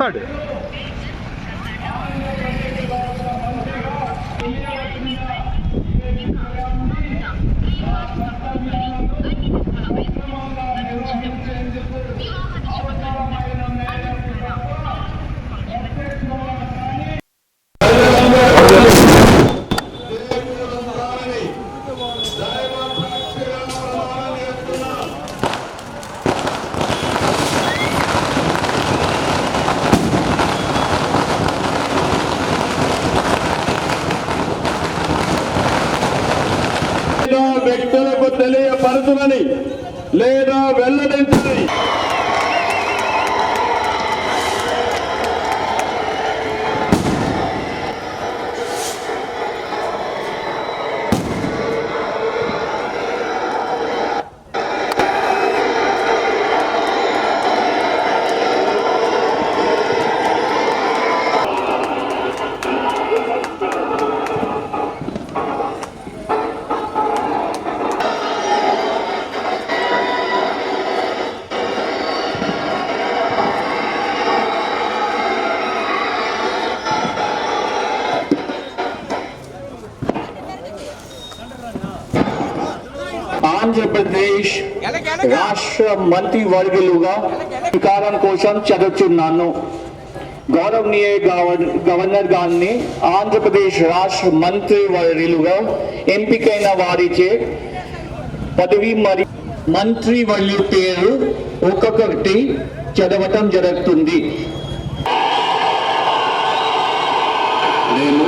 പാലക്കാട് వ్యక్తులకు తెలియపరచునని లేదా వెల్లడించని ఆంధ్రప్రదేశ్ రాష్ట్ర మంత్రి వర్గులుగా అధికారం కోసం చదువుతున్నాను. గౌరవనీయ గవ- గవర్నర్ గారిని ఆంధ్రప్రదేశ్ రాష్ట్ర మంత్రి వర్యులుగా ఎంపికైన వారిచే పదవి మరి మంత్రి వర్యుల పేరు ఒక్కొక్కటి చదవటం జరుగుతుంది. నేను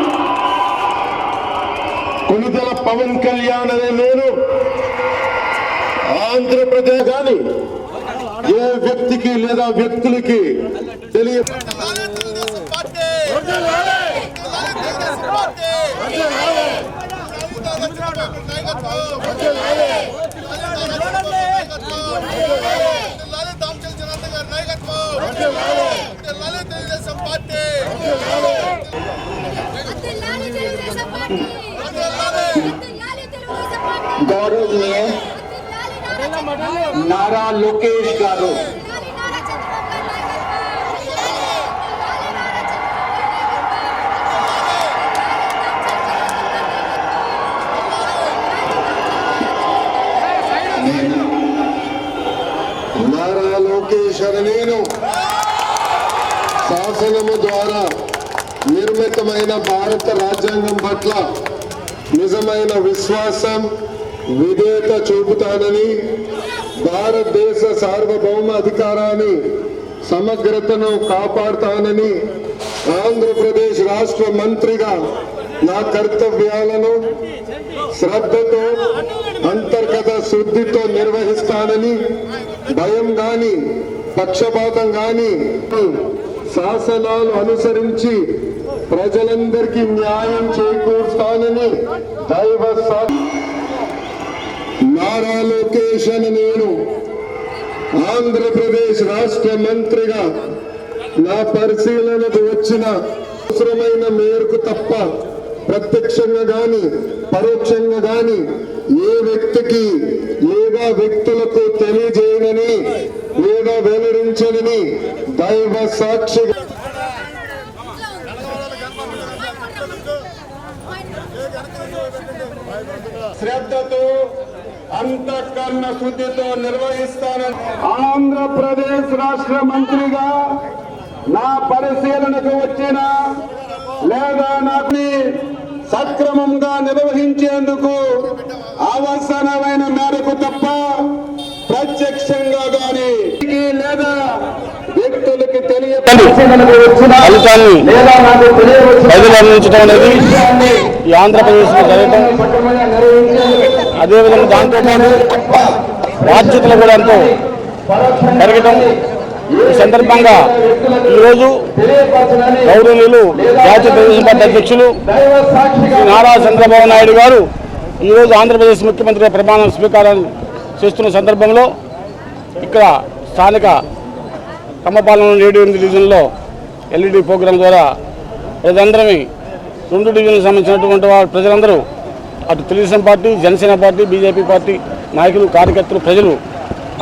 పవన్ కళ్యాణ్ అనే నేను ఆంధ్రప్రదేశ్ కానీ ఏ వ్యక్తికి లేదా వ్యక్తులకి తెలియ నాయకత్వం పార్టీ తెలుగుదేశం పార్టీ లాలే దామచల్ జనార్దన్ గారి నాయకత్వం లాలే తెలుగుదేశం పార్టీ అద్దెల్లాలి తెలుగుదేశం పార్టీ లాలే అద్దెల్లాలి తెలుగుదేశం పార్టీ గౌరవనీయ అద్దెల్లాలి నారా చంద్రబాబు నారా లోకేష్ గారు అద్దెల్లాలి నారా చంద్రబాబు గారి నాయకత్వం అద్దెల్లాలి నారా చంద్రబాబు నారా లోకేష్ అని నేను శాసనము ద్వారా నిర్మితమైన భారత రాజ్యాంగం పట్ల నిజమైన విశ్వాసం విధేయత చూపుతానని భారతదేశ సార్వభౌమ అధికారాన్ని సమగ్రతను కాపాడుతానని ఆంధ్రప్రదేశ్ రాష్ట్ర మంత్రిగా నా కర్తవ్యాలను శ్రద్ధతో అంతర్గత శుద్ధితో నిర్వహిస్తానని భయం గాని పక్షపాతం గాని శాసనాలు అనుసరించి ప్రజలందరికీ న్యాయం చేకూరుస్తానని దైవ సా- నారా లోకేష్ అని నేను ఆంధ్రప్రదేశ్ రాష్ట్ర మంత్రిగా నా పరిశీలనకు వచ్చిన అవసరమైన మేరకు తప్ప ప్రత్యక్షంగా గాని పరోక్షంగా గాని ఏ వ్యక్తికి లేదా వ్యక్తులకు తెలియజేయనని లేదా వెల్లడించనని దైవ సాక్షిగా శ్రద్ధతో అంతఃకరణ శుద్ధితో నిర్వహిస్తానని ఆంధ్రప్రదేశ్ రాష్ట్ర మంత్రిగా నా పరిశీలనకు వచ్చిన లేదా నాకు సక్రమంగా నిర్వహించేందుకు అవసరమైన మేరకు తప్ప ప్రత్యక్షంగా గాని లేదా వ్యక్తులకి ఫలితాన్ని లేదా నాకు తెలియవచ్చిన ప్రజలు అందించడం అనేది ఈ ఆంధ్రప్రదేశ్లో జరగటం. అదేవిధంగా దాంతోపాటు బాధ్యతలు కూడా ఎంతో పెరగటం ఈ సందర్భంగా ఈరోజు గౌరవనీయులు జాతీయ తెలుగుదేశం పార్టీ అధ్యక్షులు శ్రీ నారా చంద్రబాబు నాయుడు గారు ఈరోజు ఆంధ్రప్రదేశ్ ముఖ్యమంత్రిగా ప్రమాణం స్వీకారం చేస్తున్న సందర్భంలో ఇక్కడ స్థానిక కమ్మపాలెం ఏడు ఎనిమిది డివిజన్లో ఎల్ఈడి ప్రోగ్రాం ద్వారా ప్రజలందరినీ రెండు డివిజన్లకు సంబంధించినటువంటి వారు ప్రజలందరూ అటు Telugu Desam party Janasena party BJP party నాయకులు కార్యకర్తలు ప్రజలు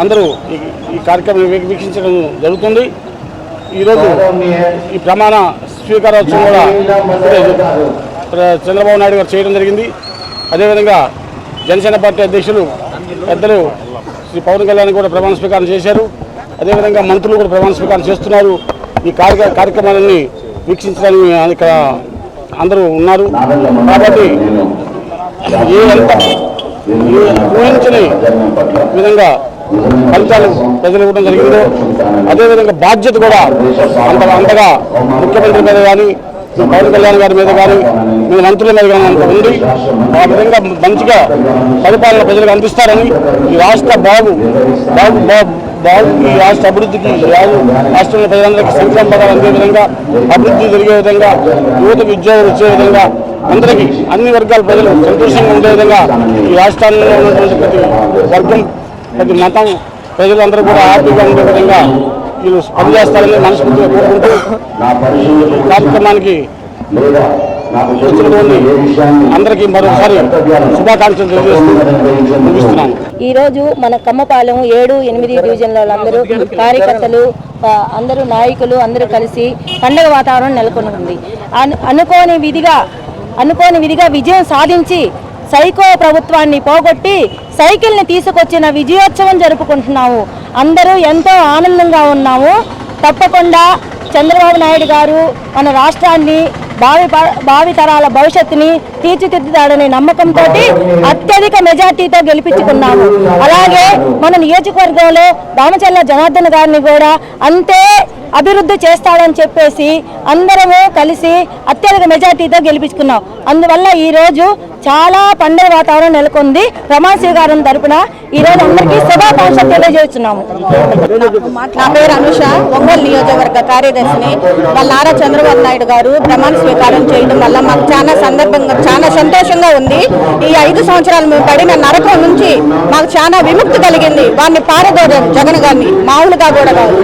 అందరూ ఈ ఈ కార్యక్రమం వీక్షించడం జరుగుతుంది. ఈరోజు ఈ ప్రమాణ స్వీకారోత్సవం కూడా చంద్రబాబు నాయుడు గారు చేయడం జరిగింది. అదేవిధంగా జనసేన పార్టీ అధ్యక్షులు పెద్దలు శ్రీ పవన్ కళ్యాణ్ కూడా ప్రమాణ స్వీకారం చేశారు. అదేవిధంగా మంత్రులు కూడా ప్రమాణ స్వీకారం చేస్తున్నారు. ఈ కార్య కార్యక్రమాలన్నీ వీక్షించడానికి ఇక్కడ అందరూ ఉన్నారు. కాబట్టి ఊహించని విధంగా ఫలితాలు ప్రజలు ఇవ్వడం జరిగిందో అదేవిధంగా బాధ్యత కూడా అంత అంతగా ముఖ్యమంత్రి మీద కానీ పవన్ కళ్యాణ్ గారి మీద కానీ మీ మంత్రుల మీద కానీ అంత ఉంది ఆ విధంగా మంచిగా పరిపాలన ప్రజలకు అందిస్తారని ఈ రాష్ట్ర బాగు బాగు బాబు బాగు ఈ రాష్ట్ర అభివృద్ధికి ఈ రాష్ట్రంలో ప్రజలందరికీ సంక్షేమ పదాలు అందే విధంగా అభివృద్ధి జరిగే విధంగా యువతకు ఉద్యోగాలు వచ్చే విధంగా అందరికీ అన్ని వర్గాల ప్రజలు సంతోషంగా ఉండే విధంగా ఈ రాష్ట్రాల్లో ఉన్నటువంటి ప్రతి వర్గం ప్రతి మతం ప్రజలందరూ కూడా హ్యాపీగా ఉండే విధంగా వీళ్ళు పనిచేస్తారని మనస్ఫూర్తిగా కోరుకుంటూ ఈ కార్యక్రమానికి అందరికీ మరోసారి శుభాకాంక్షలు తెలియజేస్తూ ముగిస్తున్నాను. ఈరోజు మన కమ్మపాలెం ఏడు ఎనిమిది డివిజన్ల అందరూ కార్యకర్తలు అందరూ నాయకులు అందరూ కలిసి పండగ వాతావరణం నెలకొని ఉంది అనుకోని విధిగా అనుకోని విధిగా విజయం సాధించి సైకో ప్రభుత్వాన్ని పోగొట్టి సైకిల్ని తీసుకొచ్చిన విజయోత్సవం జరుపుకుంటున్నాము. అందరూ ఎంతో ఆనందంగా ఉన్నాము. తప్పకుండా చంద్రబాబు నాయుడు గారు మన రాష్ట్రాన్ని భావి భావి తరాల భవిష్యత్తుని తీర్చిదిద్దుతాడనే నమ్మకంతో అత్యధిక మెజార్టీతో గెలిపించుకున్నాము. అలాగే మన నియోజకవర్గంలో రామచల్ల జనార్దన్ గారిని కూడా అంతే అభివృద్ధి చేస్తాడని చెప్పేసి అందరము కలిసి అత్యధిక మెజార్టీతో గెలిపించుకున్నాం. అందువల్ల ఈ రోజు చాలా పండుగ వాతావరణం నెలకొంది. ప్రమాణ స్వీకారం తరపున ఈ రోజు అందరికీ శుభాకాంక్షలు తెలియజేస్తున్నాము. నా పేరు అనుష ఒంగోలు నియోజకవర్గ కార్యదర్శిని. వాళ్ళ నారా చంద్రబాబు నాయుడు గారు ప్రమాణ స్వీకారం చేయడం వల్ల మాకు చాలా సందర్భంగా చాలా సంతోషంగా ఉంది. ఈ ఐదు సంవత్సరాలు మేము పడిన నరకం చాలా విముక్తి కలిగింది. వారిని పారదోడం జగన్ గారిని. మామూలుగా కూడా కాదు.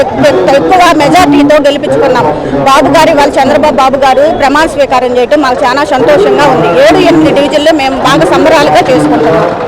ఎక్కువ మెజార్టీతో గెలిపించుకున్నాం. బాబు గారి వాళ్ళు చంద్రబాబు బాబు గారు ప్రమాణ స్వీకారం చేయడం మాకు చాలా సంతోషంగా ఉంది. ఏడు ఎనిమిది డివిజన్లు మేము బాగా సంబరాలుగా చేసుకుంటున్నాం.